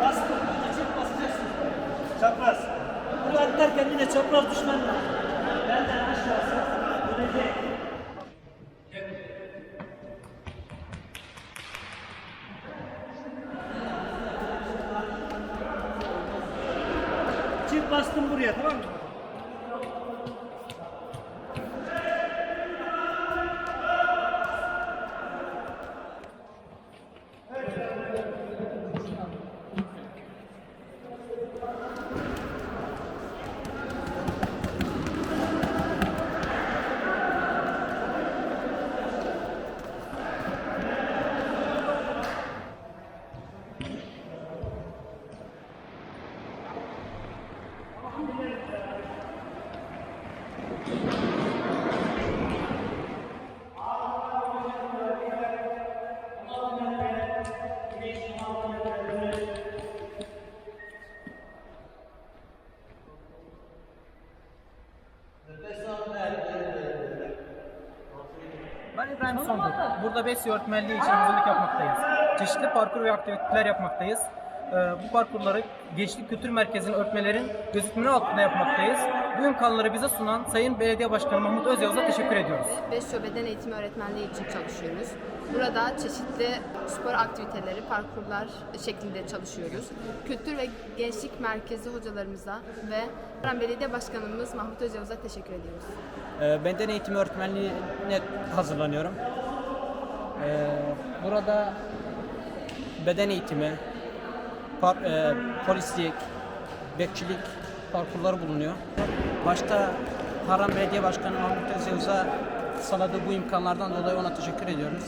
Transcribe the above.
Bas, geçip basacaksın. Çapraz. Bunu atlarken yine çapraz düşmen lazım. Benden aşağısı dönecek. Çift bastım buraya tamam mı? Ben İbrahim Sondur. Burada BESİ öğretmenliği için hazırlık yapmaktayız. Çeşitli parkur ve aktiviteler yapmaktayız. Ee, bu parkurları Gençlik Kültür Merkezi'nin öğretmenlerin gözetmeni altında yapmaktayız. Bu imkanları bize sunan Sayın Belediye Başkanı Mahmut Özyavuz'a teşekkür ediyoruz. 5 şubeden eğitim öğretmenliği için çalışıyoruz. Burada çeşitli spor aktiviteleri, parkurlar şeklinde çalışıyoruz. Kültür ve Gençlik Merkezi hocalarımıza ve Belediye Başkanımız Mahmut Özyavuz'a teşekkür ediyoruz. Ee, Beden eğitimi öğretmenliğine hazırlanıyorum. Ee, Burada beden eğitimi, par, e, polislik, bekçilik parkurları bulunuyor. Başta Haran Belediye Başkanı Mahmut Özyavuz'a sağladığı bu imkanlardan dolayı ona teşekkür ediyoruz.